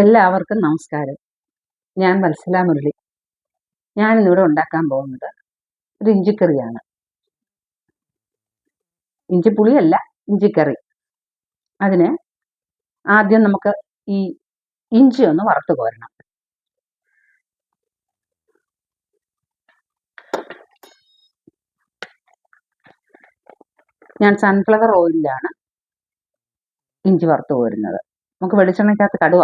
എല്ലാവർക്കും നമസ്കാരം. ഞാൻ വത്സല മുരളി. ഞാനിന്നിവിടെ ഉണ്ടാക്കാൻ പോകുന്നത് ഒരു ഇഞ്ചിക്കറിയാണ്. ഇഞ്ചിപ്പുളിയല്ല ഇഞ്ചിക്കറി. അതിന് ആദ്യം നമുക്ക് ഈ ഇഞ്ചി ഒന്ന് വറുത്ത് കോരണം. ഞാൻ സൺഫ്ലവർ ഓയിലിലാണ് ഇഞ്ചി വറുത്ത് കോരുന്നത്. നമുക്ക് വെളിച്ചെണ്ണയ്ക്കകത്ത് കടു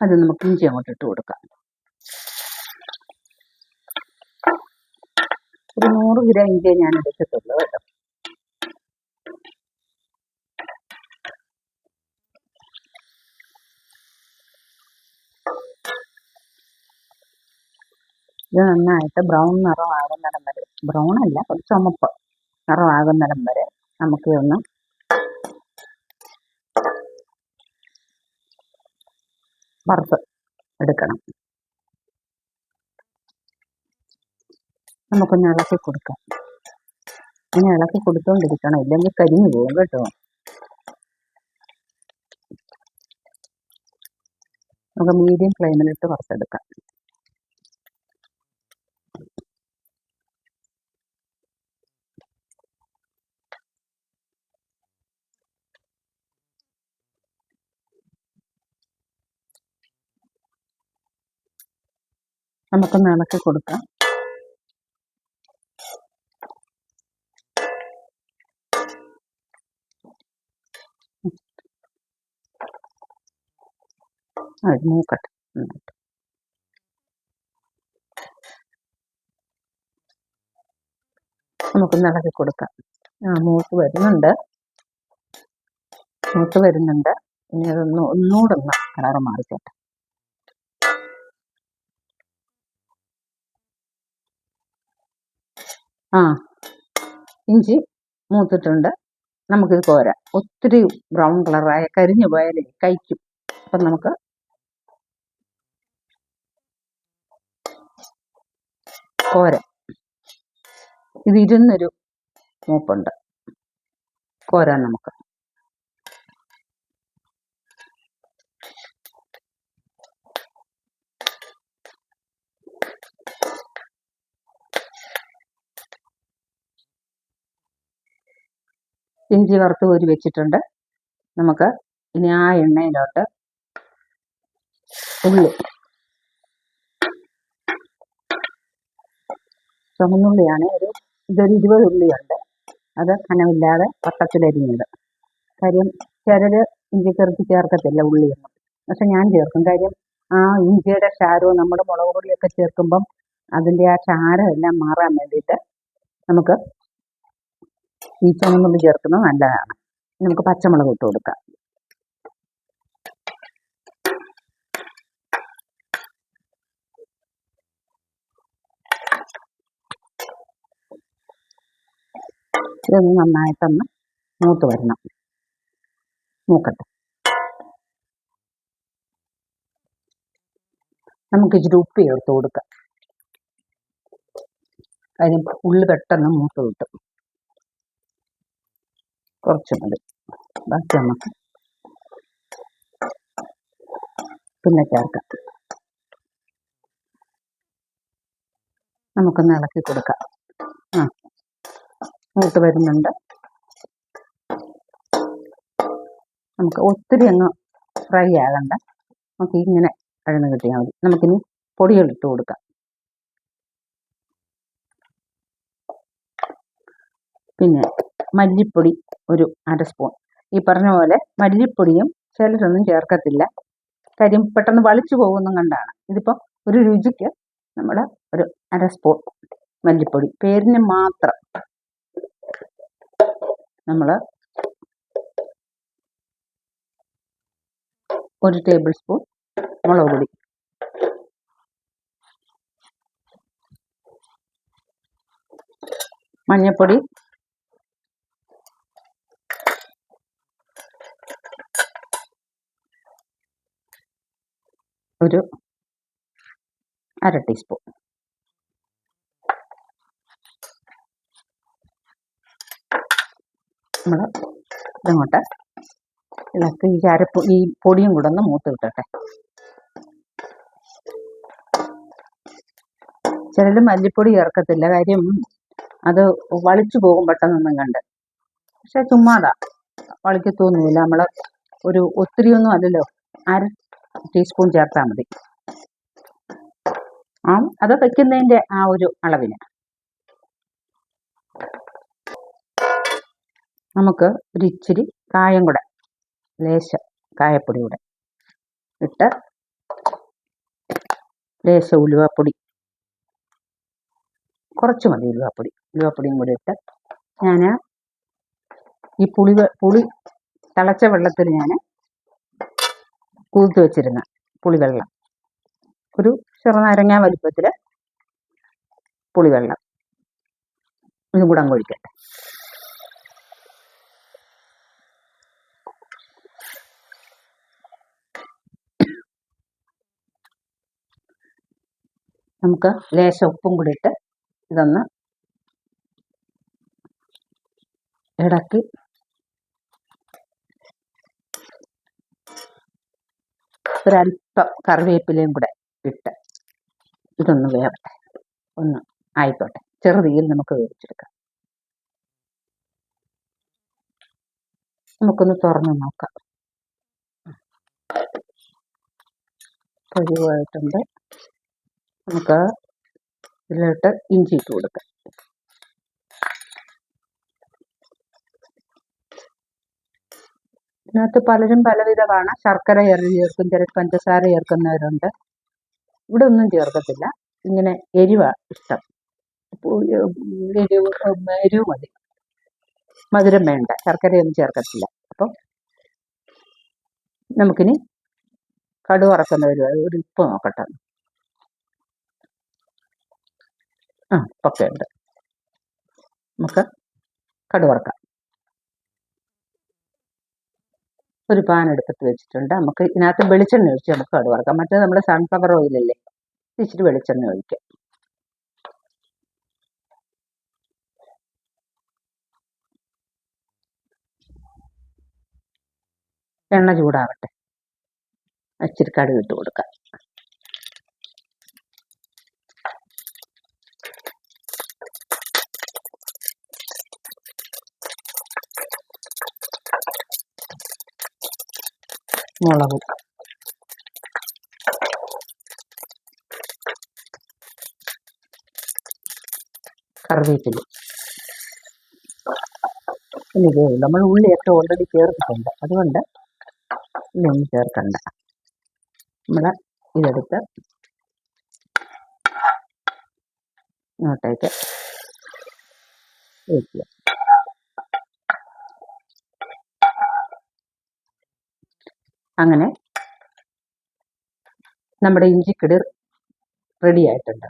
അത് നമുക്ക് ഇഞ്ചി അങ്ങോട്ട് ഇട്ട് കൊടുക്കാം. ഒരു നൂറ് ഗ്രാം ഇഞ്ചിയെ ഞാൻ എടുത്തിട്ടുള്ളൂ കേട്ടോ. ഇത് നന്നായിട്ട് ബ്രൗൺ നിറമാകുന്നിടം വരെ ബ്രൗൺ അല്ല ഒരു ചുമപ്പ് നിറമാകുന്നിടം വരെ നമുക്ക് ഒന്ന് വറുത്ത് എടുക്കണം. നമുക്കൊന്ന് ഇളക്കി കൊടുക്കാം. ഇനി ഇളക്കി കൊടുത്തോണ്ടിരിക്കണം. ഇല്ലെങ്കിൽ കരിഞ്ഞു പോകും കേട്ടോ. നമുക്ക് മീഡിയം ഫ്ലെയിമിലിട്ട് വറുത്തെടുക്കാം. നമുക്കൊന്ന് ഇളക്കി കൊടുക്കാം. അത് മൂക്കട്ടെ. നന്നായിട്ട് നമുക്കൊന്ന് കൊടുക്കാം. ആ മൂക്ക് വരുന്നുണ്ട്. മൂക്ക് വരുന്നുണ്ട്. ഇനി അതൊന്ന് ഒന്നുകൂടെ ഒന്ന് കളറ് മാറിക്കോട്ടെ. ആ. ഇഞ്ചി മൂത്തിട്ടുണ്ട്. നമുക്കിത് കോരാം. ഒത്തിരി ബ്രൗൺ കളറായ കരിഞ്ഞു പോയാലേ കഴിക്കും. അപ്പം നമുക്ക് കോരാം. ഇത് ഇരുന്നൊരു മൂപ്പുണ്ട്. കോരാം നമുക്ക്. ഇഞ്ചി വറുത്ത് കോരി വെച്ചിട്ടുണ്ട്. നമുക്ക് ഇനി ആ എണ്ണയിലോട്ട് ഉള്ളി. ചുമന്നുള്ളിയാണ് ഒരു ഇതൊരു ഇരുപത് ഉള്ളിയുണ്ട്. അത് കനമില്ലാതെ പട്ടത്തിലരിഞ്ഞത് കാര്യം ചിലര് ഇഞ്ചിക്കറിക്ക് ചേർക്കത്തില്ല ഉള്ളിയൊന്നും. പക്ഷെ ഞാൻ ചേർക്കും. കാര്യം ആ ഇഞ്ചിയുടെ ക്ഷാരവും നമ്മുടെ മുളക് പൊടിയൊക്കെ ചേർക്കുമ്പം അതിന്റെ ആ ക്ഷാരം എല്ലാം മാറാൻ വേണ്ടിയിട്ട് നമുക്ക് ഈ ചുമന്നുള്ളി ചേർക്കുന്നത് നല്ലതാണ്. നമുക്ക് പച്ചമുളക് ഇട്ട് കൊടുക്കാം. ഇതൊന്ന് നന്നായിട്ടൊന്ന് മൂത്ത് വരണം. മൂക്കട്ടെ. നമുക്ക് ഇച്ചിരി ഉപ്പ് ചേർത്ത് കൊടുക്കാം. കാര്യം ഉള്ളി പെട്ടെന്ന് മൂത്ത് കിട്ടും. കുറച്ച് മതി. ബാക്കി നമുക്ക് പിന്നെ ചേർക്കാം. നമുക്കൊന്ന് ഇളക്കി കൊടുക്കാം. ആ മൂട്ട് വരുന്നുണ്ട്. നമുക്ക് ഒത്തിരി അങ്ങ് ഫ്രൈ ആകണ്ട. നമുക്ക് ഇങ്ങനെ അഴന്ന് കിട്ടിയാൽ മതി. നമുക്കിനി പൊടികൾ ഇട്ട് കൊടുക്കാം. പിന്നെ മല്ലിപ്പൊടി ഒരു അര സ്പൂൺ ഈ പറഞ്ഞ പോലെ മല്ലിപ്പൊടിയും ചിലരൊന്നും ചേർക്കത്തില്ല. കാര്യം പെട്ടെന്ന് വളിച്ചു പോകുന്നും കണ്ടാണ്. ഇതിപ്പോൾ ഒരു രുചിക്ക് നമ്മൾ ഒരു അര സ്പൂൺ മല്ലിപ്പൊടി പേരിന് മാത്രം നമ്മൾ ഒരു ടേബിൾ സ്പൂൺ മുളക് പൊടി. മഞ്ഞൾപ്പൊടി ഒരു അര ടീസ്പൂൺ നമ്മൾ ഇതങ്ങോട്ട് ഇളക്കി ഈ അരപ്പ് ഈ പൊടിയും കൂടെ ഒന്ന് മൂത്ത് കിട്ടട്ടെ. ചിലർ മല്ലിപ്പൊടി ചേർക്കത്തില്ല. കാര്യം അത് വളിച്ചു പോകും പെട്ടെന്നൊന്നും കണ്ട്. പക്ഷെ ചുമ്മാതാ. വളിക്കത്തൊന്നുമില്ല. നമ്മൾ ഒരു ഒത്തിരിയൊന്നും അല്ലല്ലോ. അര ടീസ്പൂൺ ചേർത്താൽ മതി. ആ അത് വയ്ക്കുന്നതിന്റെ ആ ഒരു അളവിന്. നമുക്ക് ഒരു ഇച്ചിരി കായം കൂടെ ലേശം കായപ്പൊടി കൂടെ ഇട്ട് ലേശം ഉലുവപ്പൊടി. കുറച്ച് മതി ഉലുവപ്പൊടി. ഉലുവപ്പൊടിയും കൂടി ഇട്ട് ഞാൻ ഈ പുളി പുളി തിളച്ച വെള്ളത്തിൽ ഞാൻ കുതിർത്ത് വെച്ചിരുന്ന പുളിവെള്ളം. ഒരു ചെറുനാരങ്ങ വലിപ്പത്തിൽ പുളിവെള്ളം. ഇതും കൂടെ അങ്ങ് ഒഴിക്കട്ടെ. നമുക്ക് ലേശം ഉപ്പും കൂടി ഇട്ട് ഇതൊന്ന് ഇടയ്ക്ക് ഒരല്പം കറിവേപ്പിലയും കൂടെ ഇട്ട് ഇതൊന്ന് വേവട്ടെ. ഒന്ന് ആയിക്കോട്ടെ. ചെറുതീയിൽ നമുക്ക് വേവിച്ചെടുക്കാം. നമുക്കൊന്ന് തുറന്ന് നോക്കാം. പൊരിവായിട്ടുണ്ട്. നമുക്ക് ഇതിലോട്ട് ഇഞ്ചി ഇട്ട് കൊടുക്കാം. ഇതിനകത്ത് പലരും പലവിധമാണ് ശർക്കര ചേർത്ത് ചേർക്കും ചില പഞ്ചസാര ചേർക്കുന്നവരുണ്ട്. ഇവിടെ ഒന്നും ചേർക്കത്തില്ല. ഇങ്ങനെ എരിവ ഇഷ്ടം. എരിവ് എരിവ് മതി. മധുരം വേണ്ട. ശർക്കരയൊന്നും ചേർക്കത്തില്ല. അപ്പം നമുക്കിനി കടുക് വറക്കുന്നവർ ഒരു ഉപ്പ് നോക്കട്ടെ. ആ ഉപ്പൊക്കെ ഉണ്ട്. നമുക്ക് കടുക് വറക്കാം ഒരു പാൻ എടുത്തിട്ട് വെച്ചിട്ടുണ്ട്. നമുക്ക് ഇതിനകത്ത് വെളിച്ചെണ്ണ ഒഴിച്ച് നമുക്ക് കടുക് വറക്കാം. മറ്റേ നമ്മുടെ സൺഫ്ലവർ ഓയിലല്ലേ ഇച്ചിരി വെളിച്ചെണ്ണ ഒഴിക്കാം. എണ്ണ ചൂടാവട്ടെ. ഇച്ചിരി കടുക് ഇട്ട് കൊടുക്കാം. മുളകും. കറിവേപ്പില. ഇതേ നമ്മൾ ഉള്ളിയൊക്കെ ഓൾറെഡി ചേർത്തിട്ടുണ്ട്. അതുകൊണ്ട് ഇതൊന്നും ചേർക്കണ്ട. നമ്മൾ ഇതെടുത്ത് ഇങ്ങോട്ടേക്ക് വയ്ക്കുക അങ്ങനെ നമ്മുടെ ഇഞ്ചിക്കിട് റെഡി ആയിട്ടുണ്ട്.